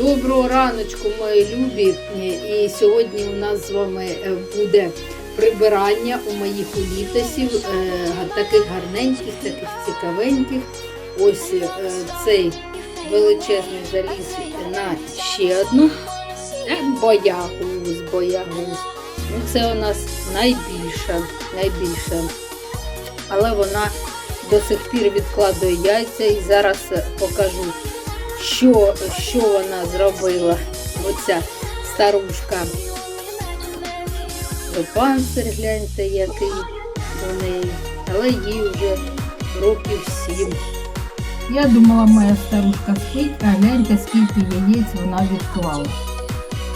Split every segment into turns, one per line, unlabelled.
Доброго раночку, мої любі. І сьогодні у нас з вами е, буде прибирання у моїх улітосів, е, таких гарненьких, таких цікавеньких. Ось е, цей величезний заліз на ще одну боягуз, боягуз. Ну, це у нас найбільша, найбільша. Але вона до сих пір відкладує яйця і зараз покажу що, що вона зробила, оця старушка. Панцир гляньте, який до неї, але їй вже років сім.
Я думала, моя старушка спить, а гляньте, скільки яєць вона відклала.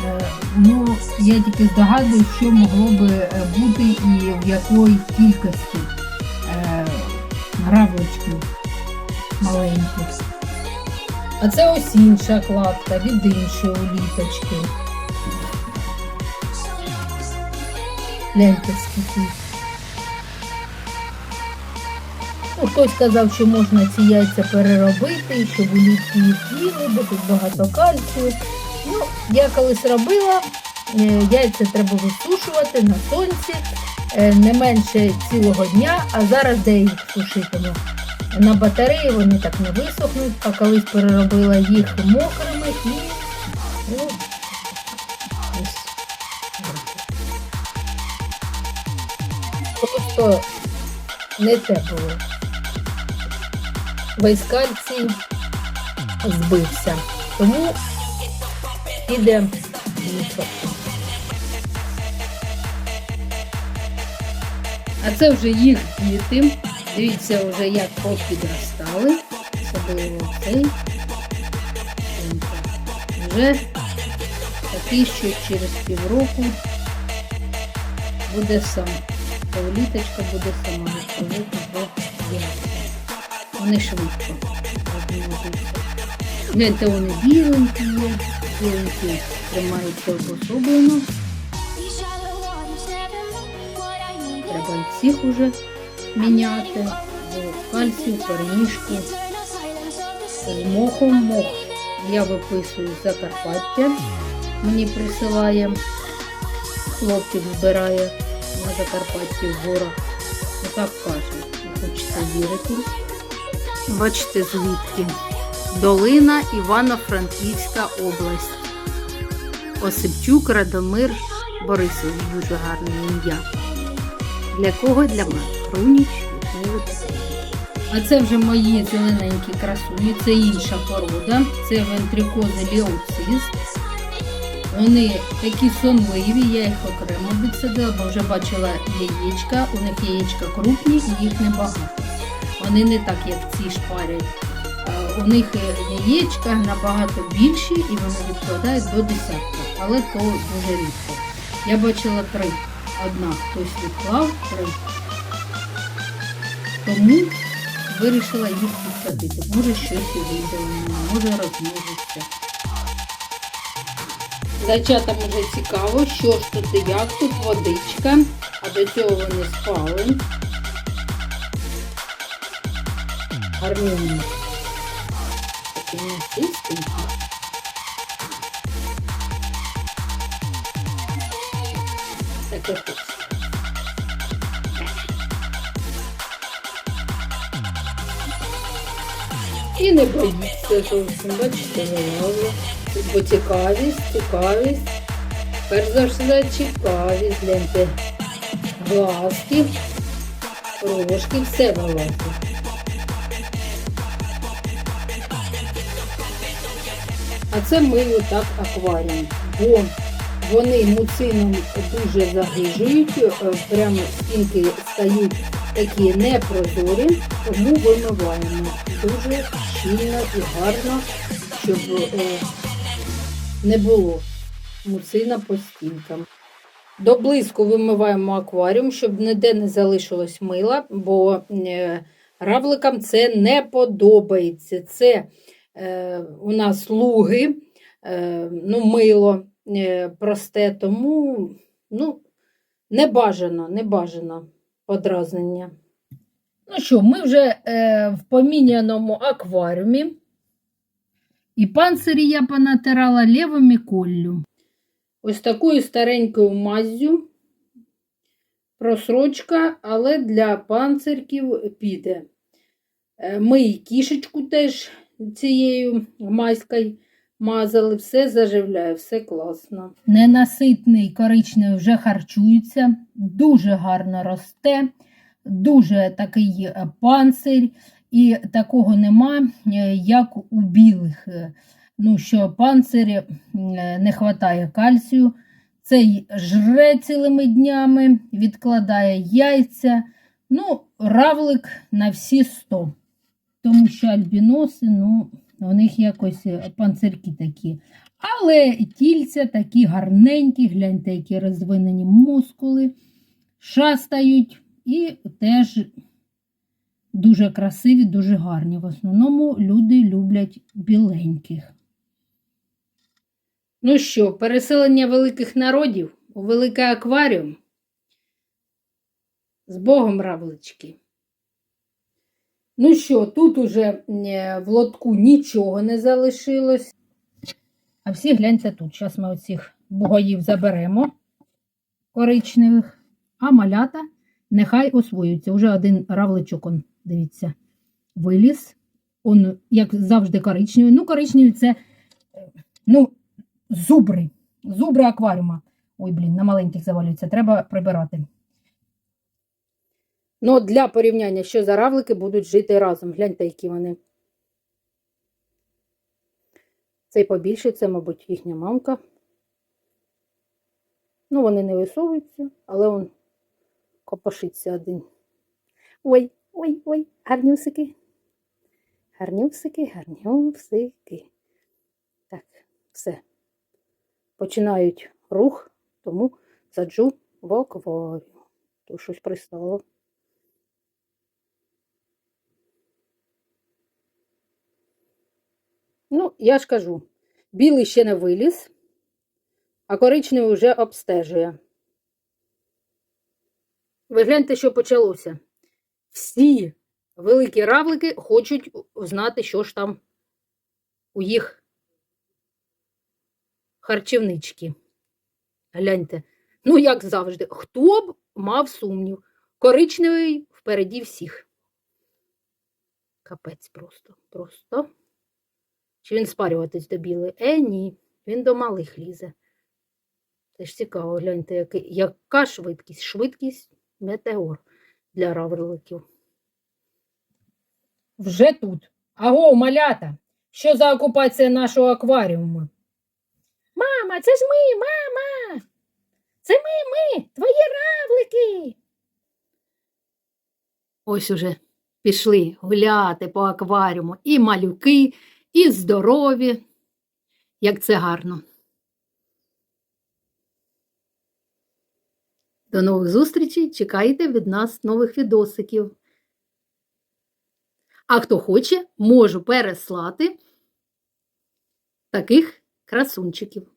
Е, ну, я тільки здогадуюсь, що могло би е, бути і в якої кількості е, гравочків маленьких. А це ось інша кладка від іншої уліточки. Гляньте, скільки. Ну, хтось сказав, що можна ці яйця переробити, щоб улітки їх їли, бо тут багато кальцію. Ну, я колись робила, е, яйця треба висушувати на сонці е, не менше цілого дня, а зараз де їх сушитиму? На батареї вони так не висохнуть, а колись переробила їх мокрими і ну. Просто не те було. Збився. Тому нічого.
А це вже їх діти. Дивіться вже як попідростали. Особливо цей. Вже такий, що через півроку буде сам. Павліточка буде сама відповідати до яйця. Вони швидко. Гляньте, вони біленькі є, біленькі тримаються обособлено. Треба цих уже міняти, кальцію, перемішку з мохом. Мох я виписую з Закарпаття. Мені присилає, хлопчик збирає на Закарпатті в горах. Отак каже, не вірити. Бачите звідки? Долина Івано-Франківська область. Осипчук Радомир Борисович, дуже гарне ім'я. Для кого? Для мене. Хруніч А це вже мої зелененькі красуні, це інша порода, це вентрикози леоцис. Вони такі сонливі, я їх окремо відсадила, бо вже бачила яєчка. У них яєчка крупні і їх небагато. Вони не так, як ці шпарять. Е, У них яєчка набагато більші і вони відкладають до десятка, але то дуже рідко. Я бачила три. Одна хтось відклав три. Тому вирішила їх підсадити. Може щось вийде може розмножиться. Зайчатам вже цікаво, що ж тут і як тут водичка, а до цього вони спали. Гармонії. Такі м'ясистенькі. Таке тут. І не боїться зовсім, бачите. Тут бо цікавість, цікавість. Перш за все цікавість, гляньте. Глазки, рожки, все вилазить. А це мию так акваріум, бо вони муцином дуже загижують, е, прямо стінки стають такі непрозорі, тому вимиваємо дуже щільно і гарно, щоб е, не було муцина по стінкам. До вимиваємо акваріум, щоб ніде не залишилось мила, бо е, равликам це не подобається. Це е, у нас луги, е, ну, мило е, просте, тому ну, не бажано, не бажано подразнення.
Ну що, ми вже е, в поміняному акваріумі. І панцирі я понатирала лівими коллю.
Ось такою старенькою маззю. Просрочка, але для панцирків піде. Е, Ми і кішечку теж цією мазькою мазали, все заживляє, все класно.
Ненаситний коричневий вже харчується, дуже гарно росте, дуже такий е, панцир, і такого нема, е, як у білих. Ну, що панцирі не вистачає кальцію. Цей жре цілими днями, відкладає яйця. Ну, равлик на всі 100. Тому що альбіноси, ну, у них якось е, панцирки такі. Але тільця такі гарненькі, гляньте, які розвинені мускули, шастають і теж дуже красиві, дуже гарні. В основному люди люблять біленьких.
Ну що, переселення великих народів у великий акваріум? З Богом, равлички. Ну що, тут уже е, в лотку нічого не залишилось.
А всі гляньте тут. Зараз ми оцих бугоїв заберемо коричневих, а малята нехай освоюються. Уже один равличок, он, дивіться, виліз. Он, як завжди, коричневий. Ну, коричневий це ну, зубри. Зубри акваріума. Ой, блін, на маленьких завалюється. Треба прибирати.
Ну, для порівняння, що за равлики будуть жити разом. Гляньте, які вони. Цей побільше, це, мабуть, їхня мамка. Ну, вони не висовуються, але он копошиться один. Ой, ой, ой, гарнюсики. Гарнюсики, гарнюсики. Так, все. Починають рух, тому саджу в акваріум. То щось пристало. Ну, я ж кажу, білий ще не виліз, а коричневий вже обстежує. Ви гляньте, що почалося. Всі великі равлики хочуть знати, що ж там у їх харчівнички. Гляньте. Ну, як завжди, хто б мав сумнів? Коричневий впереді всіх. Капець просто, просто. Чи він спарюватись до білої? Е, ні, він до малих лізе. Це ж цікаво, гляньте, яка швидкість? Швидкість метеор для равликів.
Вже тут. Аго, малята! Що за окупація нашого акваріуму? Мама, це ж ми, мама! Це ми, ми, твої равлики.
Ось уже пішли гуляти по акваріуму і малюки, і здорові. Як це гарно. До нових зустрічей. Чекайте від нас нових відосиків. А хто хоче, можу переслати таких красунчиків.